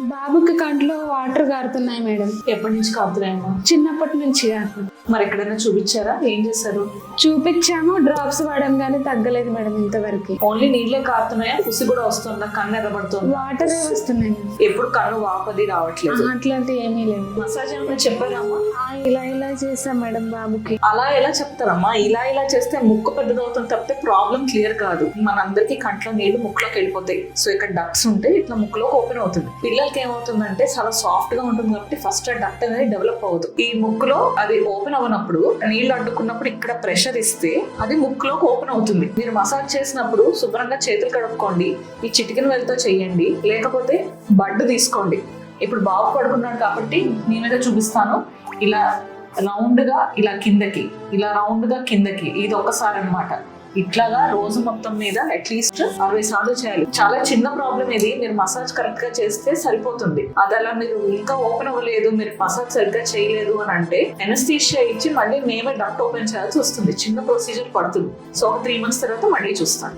బాబుకి కంట్లో water కారుతున్నాయి madam ఎప్పటి నుంచి కాపుతున్నాయమ్మా చిన్నప్పటి నుంచి కారుతుంది. మరి ఎక్కడైనా చూపించారా? ఏం చేశారు? చూపించాము. డ్రాప్స్ వాడడం కానీ తగ్గలేదు మేడం ఇంతవరకు. ఓన్లీ నీళ్ళే కారుతున్నాయా? కుసి కూడా వస్తుందా కన్ను ఎర్రబడుతుందా వాటర్ వస్తున్నాయి. ఎప్పుడు కన్ను వాపది రావట్లేదు. ఆ, అట్లాంటివి ఏమీ లేవు. మసాజ్ ఏమైనా చెప్పారమ్మా? ఇలా ఇలా చేసాం మేడం బాబుకి. అలా ఎలా చెప్తారమ్మా? ఇలా ఇలా చేస్తే ముక్కు పెద్దదవుతుంది తప్పితే ప్రాబ్లం క్లియర్ కాదు. మనందరికీ కంట్లో నీళ్ళు ముక్కులోకి వెళ్ళిపోతాయి. సో ఇక్కడ డక్ట్స్ ఉంటే ఇట్లా ముక్కులోకి ఓపెన్ అవుతుంది. పిల్లలకి ఏమవుతుందంటే చాలా సాఫ్ట్గా ఉంటుంది కాబట్టి ఫస్ట్ ఆ డక్ట్ అనేది డెవలప్ అవ్వదు. ఈ ముక్కులో అది ఓపెన్ అవ్వనప్పుడు నీళ్ళు అడ్డుకున్నప్పుడు ఇక్కడ ప్రెషర్ ఇస్తే అది ముక్కులోకి ఓపెన్ అవుతుంది. మీరు మసాజ్ చేసినప్పుడు శుభ్రంగా చేతులు కడుక్కోండి ఈ చిటికిన వెళ్తో చేయండి లేకపోతే బడ్డు తీసుకోండి. ఇప్పుడు బాబు పడుకున్నాడు కాబట్టి మీ మీద చూపిస్తాను. ఇలా రౌండ్గా ఇలా కిందకి ఇలా రౌండ్గా కిందకి ఇది ఒకసారి అనమాట ఇట్లాగా రోజు మొత్తం మీద అట్లీస్ట్ అరవై సార్లు చేయాలి. చాలా చిన్న ప్రాబ్లం ఇది. మీరు మసాజ్ కరెక్ట్గా చేస్తే సరిపోతుంది. అది అలా మీరు ఇంకా ఓపెన్ అవ్వలేదు మీరు మసాజ్ సరిగ్గా చేయలేదు అని అంటే ఎనస్థీషియా ఇచ్చి మళ్ళీ మేమే డక్ట్ ఓపెన్ చేయాల్సి వస్తుంది. చిన్న ప్రొసీజర్ పడుతుంది. సో ఒక త్రీ మంత్స్ తర్వాత మళ్ళీ చూస్తాను.